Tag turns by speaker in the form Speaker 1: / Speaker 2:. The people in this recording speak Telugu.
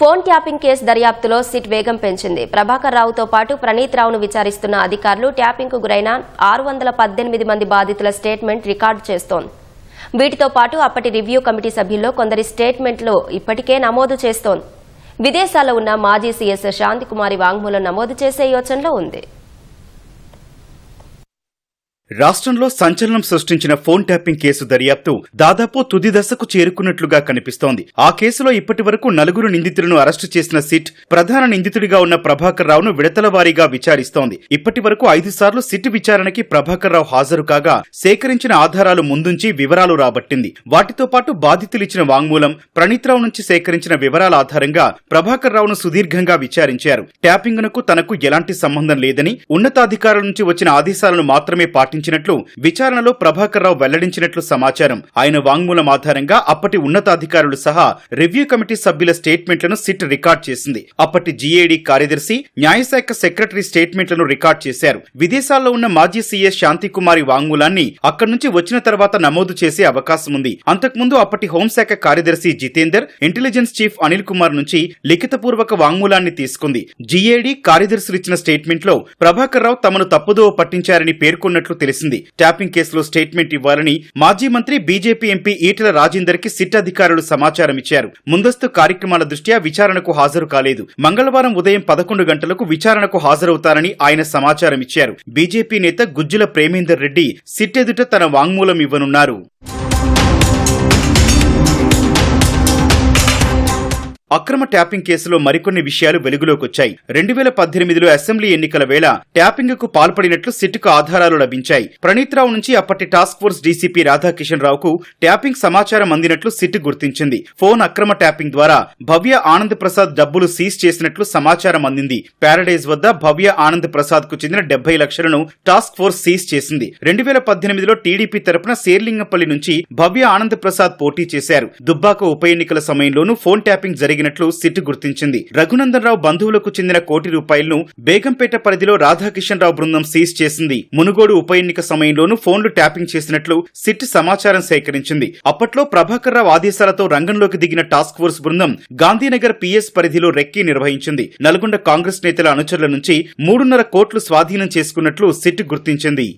Speaker 1: ఫోన్ ట్యాపింగ్ కేసు దర్యాప్తులో సిట్ వేగం పెంచింది. ప్రభాకర్ రావుతో పాటు ప్రణీత్ రావును విచారిస్తున్న అధికారులు ట్యాపింగ్కు గురైన ఆరు వందల పద్దెనిమిది మంది బాధితుల స్టేట్మెంట్ రికార్డు చేస్తోంది. వీటితో పాటు అప్పటి రివ్యూ కమిటీ సభ్యుల్లో కొందరి స్టేట్మెంట్లు ఇప్పటికే నమోదు చేస్తోంది. విదేశాల్లో ఉన్న మాజీ సీఎస్ శాంతికుమారి వాంగ్మూలం నమోదు చేసే యోచనలో ఉంది.
Speaker 2: రాష్ట్రంలో సంచలనం సృష్టించిన ఫోన్ ట్యాపింగ్ కేసు దర్యాప్తు దాదాపు తుది దశకు చేరుకున్నట్లుగా కనిపిస్తోంది. ఆ కేసులో ఇప్పటి వరకు నలుగురు నిందితులను అరెస్టు చేసిన సిట్ ప్రధాన నిందితుడిగా ఉన్న ప్రభాకర్ రావును విడతల వారీగా విచారిస్తోంది. ఇప్పటి వరకు ఐదు సార్లు సిట్ విచారణకి ప్రభాకర్ రావు హాజరు కాగా సేకరించిన ఆధారాలు ముందుంచి వివరాలు రాబట్టింది. వాటితో పాటు బాధితులు ఇచ్చిన వాంగ్మూలం ప్రణీత్రావు నుంచి సేకరించిన వివరాల ఆధారంగా ప్రభాకర్ రావును సుదీర్ఘంగా విచారించారు. ట్యాపింగ్నకు తనకు ఎలాంటి సంబంధం లేదని ఉన్నతాధికారుల నుంచి వచ్చిన ఆదేశాలను మాత్రమే పాటించినట్లు విచారణలో ప్రభాకర్ రావు వెల్లడించినట్లు సమాచారం. ఆయన వాంగ్మూలం ఆధారంగా అప్పటి ఉన్నతాధికారులు సహా రివ్యూ కమిటీ సభ్యుల స్టేట్మెంట్లను సిట్ రికార్డ్ చేసింది. అప్పటి జీఏడీ కార్యదర్శి న్యాయశాఖ సెక్రటరీ స్టేట్మెంట్లను రికార్డ్ చేశారు. విదేశాల్లో ఉన్న మాజీ సీఎస్ శాంతికుమారి వాంగ్మూలాన్ని అక్కడి నుంచి వచ్చిన తర్వాత నమోదు చేసే అవకాశం ఉంది. అంతకుముందు అప్పటి హోంశాఖ కార్యదర్శి జితేందర్ ఇంటెలిజెన్స్ చీఫ్ అనిల్ కుమార్ నుంచి లిఖితపూర్వక వాంగ్మూలాన్ని తీసుకుంది. జీఏడీ కార్యదర్శులు ఇచ్చిన స్టేట్మెంట్లో ప్రభాకర్ రావు తమను తప్పుదోవ పట్టించారని పేర్కొన్నట్లు తెలిసింది. ట్యాపింగ్ కేసులో స్టేట్మెంట్ ఇవ్వాలని మాజీ మంత్రి బీజేపీ ఎంపీ ఈటల రాజేందర్కి సిట్ అధికారులు సమాచారం ఇచ్చారు. ముందస్తు కార్యక్రమాల దృష్ట్యా విచారణకు హాజరు కాలేదు. మంగళవారం ఉదయం పదకొండు గంటలకు విచారణకు హాజరవుతారని ఆయన సమాచారం ఇచ్చారు. బీజేపీ నేత గుజ్జుల ప్రేమేందర్ రెడ్డి సిట్ ఎదుట తన వాంగ్మూలం ఇవ్వనున్నారు. అక్రమ ట్యాపింగ్ కేసులో మరికొన్ని విషయాలు వెలుగులోకొచ్చాయి. రెండు వేల పద్దెనిమిదిలో అసెంబ్లీ ఎన్నికల వేళ ట్యాపింగ్కు పాల్పడినట్లు సిట్కు ఆధారాలు లభించాయి. ప్రణీత్ రావు నుంచి అప్పటి టాస్క్ ఫోర్స్ డీసీపీ రాధాకిషన్ రావుకు ట్యాపింగ్ సమాచారం అందినట్లు సిట్ గుర్తించింది. ఫోన్ అక్రమ ట్యాపింగ్ ద్వారా భవ్య ఆనంద్ ప్రసాద్ డబ్బులు సీజ్ చేసినట్లు సమాచారం అందింది. ప్యారడైజ్ వద్ద భవ్య ఆనంద్ ప్రసాద్కు చెందిన డెబ్బై లక్షలను టాస్క్ ఫోర్స్ సీజ్ చేసింది. రెండు వేల పద్దెనిమిదిలో టీడీపీ తరపున శేర్లింగపల్లి నుంచి భవ్య ఆనంద్ ప్రసాద్ పోటీ చేశారు. దుబ్బాక ఉప ఎన్నికల సమయంలోనూ ఫోన్ ట్యాపింగ్ జరిగినట్లు సిట్ గుర్తించింది. రఘునందన్ రావు బంధువులకు చెందిన కోటి రూపాయలను బేగంపేట పరిధిలో రాధాకిషన్ రావు బృందం సీజ్ చేసింది. మునుగోడు ఉప ఎన్నిక సమయంలోనూ ఫోన్లు ట్యాపింగ్ చేసినట్లు సిట్ సమాచారం సేకరించింది. అప్పట్లో ప్రభాకర్ రావు ఆదేశాలతో రంగంలోకి దిగిన టాస్క్ ఫోర్స్ బృందం గాంధీనగర్ పిఎస్ పరిధిలో రెక్కీ నిర్వహించింది. నల్గొండ కాంగ్రెస్ నేతల అనుచరుల నుంచి మూడున్నర కోట్లు స్వాధీనం చేసుకున్నట్లు సిట్ గుర్తించింది.